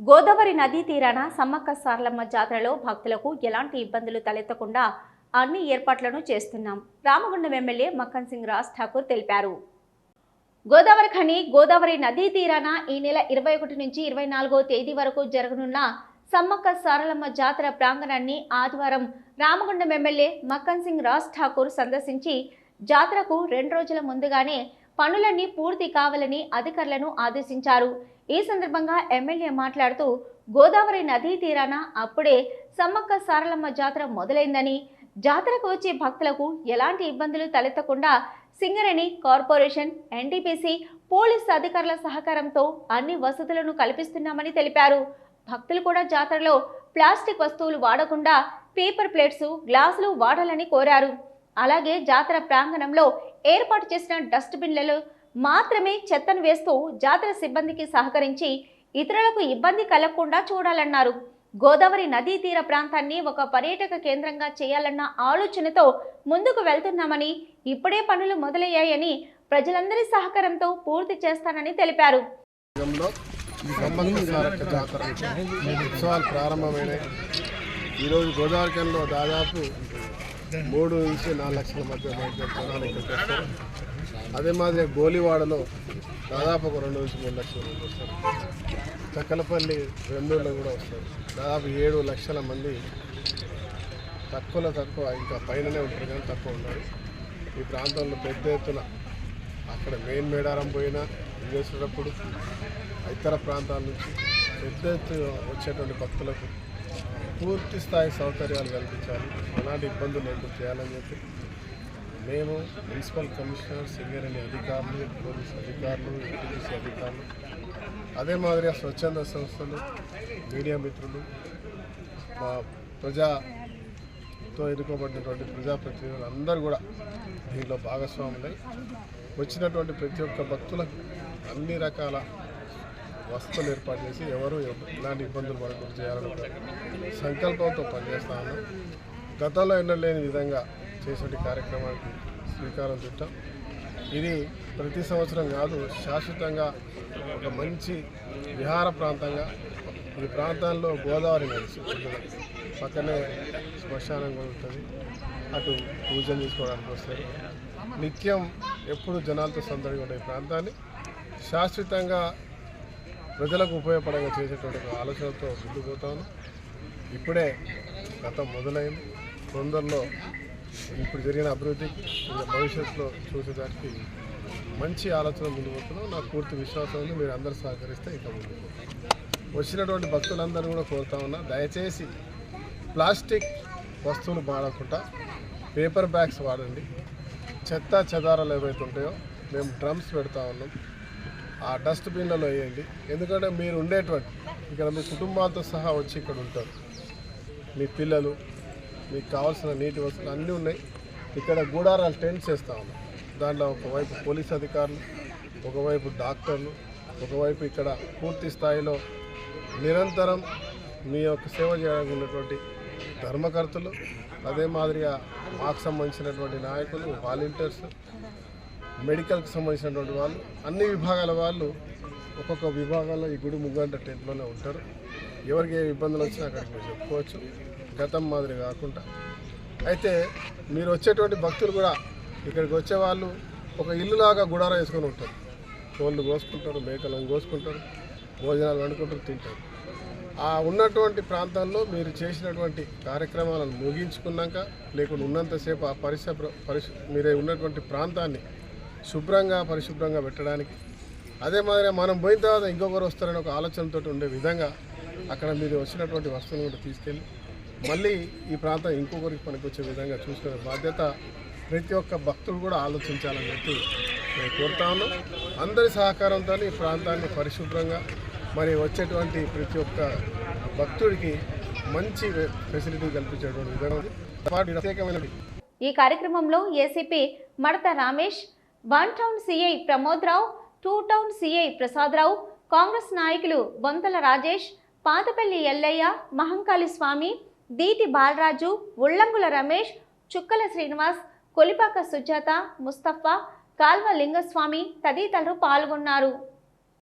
గోదావరి నదీ తీరాన సమ్మక్క సారలమ్మ జాతరలో భక్తులకు ఎలాంటి ఇబ్బందులు తలెత్తకుండా అన్ని ఏర్పాట్లను చేస్తున్నాం. రామగుండం ఎమ్మెల్యే మక్కన్ సింగ్ రాజ్ ఠాకూర్ తెలిపారు. గోదావరి ఖని గోదావరి నదీ తీరాన ఈ నెల ఇరవై ఒకటి నుంచి ఇరవై నాలుగో తేదీ వరకు జరగనున్న సమ్మక్క సారలమ్మ జాతర ప్రాంగణాన్ని ఆదివారం రామగుండం ఎమ్మెల్యే మక్కన్ సింగ్ రాజ్ ఠాకూర్ సందర్శించి జాతరకు రెండు రోజుల ముందుగానే పనులన్నీ పూర్తి కావాలని అధికారులను ఆదేశించారు. ఈ సందర్భంగా ఎమ్మెల్యే మాట్లాడుతూ గోదావరి నదీ తీరాన అప్పుడే సమ్మక్క సారలమ్మ జాతర మొదలైందని జాతరకు వచ్చే భక్తులకు ఎలాంటి ఇబ్బందులు తలెత్తకుండా సింగరేణి కార్పొరేషన్ ఎన్టీపీసీ పోలీస్ అధికారుల సహకారంతో అన్ని వసతులను కల్పిస్తున్నామని తెలిపారు. భక్తులు కూడా జాతరలో ప్లాస్టిక్ వస్తువులు వాడకుండా పేపర్ ప్లేట్స్ గ్లాసులు వాడాలని కోరారు. అలాగే జాతర ప్రాంగణంలో ఏర్పాటు చేసిన డస్ట్బిన్లలో మాత్రమే చెత్తను వేస్తూ జాతర సిబ్బందికి సహకరించి ఇతరులకు ఇబ్బంది కలగకుండా చూడాలన్నారు. గోదావరి నదీ తీర ప్రాంతాన్ని ఒక పర్యాటక కేంద్రంగా చేయాలన్న ఆలోచనతో ముందుకు వెళ్తున్నామని ఇప్పుడే పనులు మొదలయ్యాయని ప్రజలందరి సహకారంతో పూర్తి చేస్తానని తెలిపారు. ఉత్సవాలు ఈరోజు గోదావరి దాదాపు మూడు నుంచి నాలుగు లక్షల మధ్య జనాలు ఇక్కడికి వస్తారు. అదే మాదిరి గోలివాడలో దాదాపు ఒక రెండు నుంచి మూడు లక్షల మంది వస్తారు. చక్కలపల్లి వెందూరులో కూడా వస్తారు. దాదాపు ఏడు లక్షల మంది తక్కువలో తక్కువ ఇంకా పైననే ఉంటారు కానీ తక్కువ ఉన్నారు ఈ ప్రాంతంలో పెద్ద ఎత్తున అక్కడ మెయిన్ మేడారం పోయినా చేసేటప్పుడు ఇతర ప్రాంతాల నుంచి పెద్ద ఎత్తున వచ్చేటువంటి భక్తులకు పూర్తి స్థాయి సౌకర్యాలు కల్పించాలి. ఎలాంటి ఇబ్బందులు లేకుండా చేయాలని చెప్పి మేము మున్సిపల్ కమిషనర్ సింగరేణి అధికారులు పోలీస్ అధికారులు ఎన్టీసీ అధికారులు అదే మాదిరిగా స్వచ్ఛంద సంస్థలు మీడియా మిత్రులు మా ప్రజాతో ఎన్నుకోబడినటువంటి ప్రజాప్రతినిధులు అందరూ కూడా దీనిలో భాగస్వాములై వచ్చినటువంటి ప్రతి ఒక్క భక్తులకు అన్ని రకాల వసతులు ఏర్పాటు చేసి ఎవరు ఎలాంటి ఇబ్బందులు పడకుండా చేయాలని సంకల్పంతో పనిచేస్తా ఉన్నాం. గతంలో ఎన్నలేని విధంగా చేసే కార్యక్రమానికి శ్రీకారం చుట్టాం. ఇది ప్రతి సంవత్సరం కాదు శాశ్వతంగా ఒక మంచి విహార ప్రాంతంగా ఈ ప్రాంతాల్లో గోదావరి నది పక్కనే శ్మశానం కూడా ఉంటుంది. అటు పూజలు చేసుకోవడానికి వస్తాయి నిత్యం ఎప్పుడు జనాలతో సందడిగా ఉండే ప్రాంతాన్ని శాశ్వతంగా ప్రజలకు ఉపయోగపడంగా చేసేటువంటి ఆలోచనతో ముందుకు ఇప్పుడే గతం మొదలైంది. తొందరలో ఇప్పుడు జరిగిన అభివృద్ధి భవిష్యత్తులో చూసేదానికి మంచి ఆలోచన ముందు పోతున్నాం. నాకు పూర్తి విశ్వాసం ఉంది. మీరు అందరూ సహకరిస్తే ఇక ముందుకు వచ్చినటువంటి భక్తులందరూ కూడా కోరుతా ఉన్నా దయచేసి ప్లాస్టిక్ వస్తువులు వాడకుండా పేపర్ బ్యాగ్స్ వాడండి. చెత్త చెదారాలు ఏవైతే ఉంటాయో మేము డ్రమ్స్ పెడతా ఉన్నాం. ఆ డస్ట్బిన్లలో వేయండి. ఎందుకంటే మీరు ఉండేటువంటి ఇక్కడ మీ కుటుంబాలతో సహా వచ్చి ఇక్కడ ఉంటారు. మీ పిల్లలు మీకు కావాల్సిన నీటి వసతులు అన్నీ ఉన్నాయి. ఇక్కడ గూడారాలు టెంట్స్ వేస్తూ ఉన్నాం. దాంట్లో ఒకవైపు పోలీస్ అధికారులు ఒకవైపు డాక్టర్లు ఒకవైపు ఇక్కడ పూర్తి స్థాయిలో నిరంతరం మీ యొక్క సేవ చేయడానికి ఉన్నటువంటి ధర్మకర్తలు అదే మాదిరిగా మాకు సంబంధించినటువంటి నాయకులు వాలంటీర్స్ మెడికల్కి సంబంధించినటువంటి వాళ్ళు అన్ని విభాగాల వాళ్ళు ఒక్కొక్క విభాగంలో ఈ గుడి ముగ్గంట టెంట్లోనే ఉంటారు. ఎవరికి ఏ ఇబ్బందులు వచ్చినా అక్కడికి మీరు చెప్పుకోవచ్చు. గతం మాదిరి కాకుండా. అయితే మీరు వచ్చేటువంటి భక్తులు కూడా ఇక్కడికి వచ్చే వాళ్ళు ఒక ఇల్లులాగా గుడారా వేసుకొని ఉంటారు. కోళ్ళు కోసుకుంటారు మేకలను కోసుకుంటారు భోజనాలు వండుకుంటారు తింటారు. ఆ ఉన్నటువంటి ప్రాంతంలో మీరు చేసినటువంటి కార్యక్రమాలను ముగించుకున్నాక లేకుండా ఉన్నంతసేపు ఆ పరిశుభ్ర పరిశు మీరే ఉన్నటువంటి ప్రాంతాన్ని శుభ్రంగా పరిశుభ్రంగా పెట్టడానికి. అదే మాదిరిగా మనం పోయిన తర్వాత ఇంకొకరు వస్తారని ఒక ఆలోచనతో ఉండే విధంగా అక్కడ మీరు వచ్చినటువంటి వస్తువులను కూడా తీసుకెళ్ళి మళ్ళీ ఈ ప్రాంతం ఇంకొకరికి పనికొచ్చే విధంగా చూసుకునే బాధ్యత ప్రతి ఒక్క భక్తుడు కూడా ఆలోచించాలని చెప్పి నేను కోరుతా ఉన్నాం అందరి సహకారంతో ఈ ప్రాంతాన్ని పరిశుభ్రంగా మరి వచ్చేటువంటి ప్రతి ఒక్క భక్తుడికి మంచి ఫెసిలిటీ కల్పించేటువంటి విధానం ఉంది. ప్రత్యేకమైనది. ఈ కార్యక్రమంలో ACP Madatha Ramesh one town CI Pramodrao two town CI Prasadarao Congress నాయకులు బొంతల రాజేష్ పాతపల్లి ఎల్లయ్య మహంకాళి స్వామి దీటి బాలరాజు ఉల్లంగుల రమేష్ చుక్కల శ్రీనివాస్ కొలిపాక సుజాత ముస్తఫా కాల్వ లింగస్వామి తదితరులు పాల్గొన్నారు.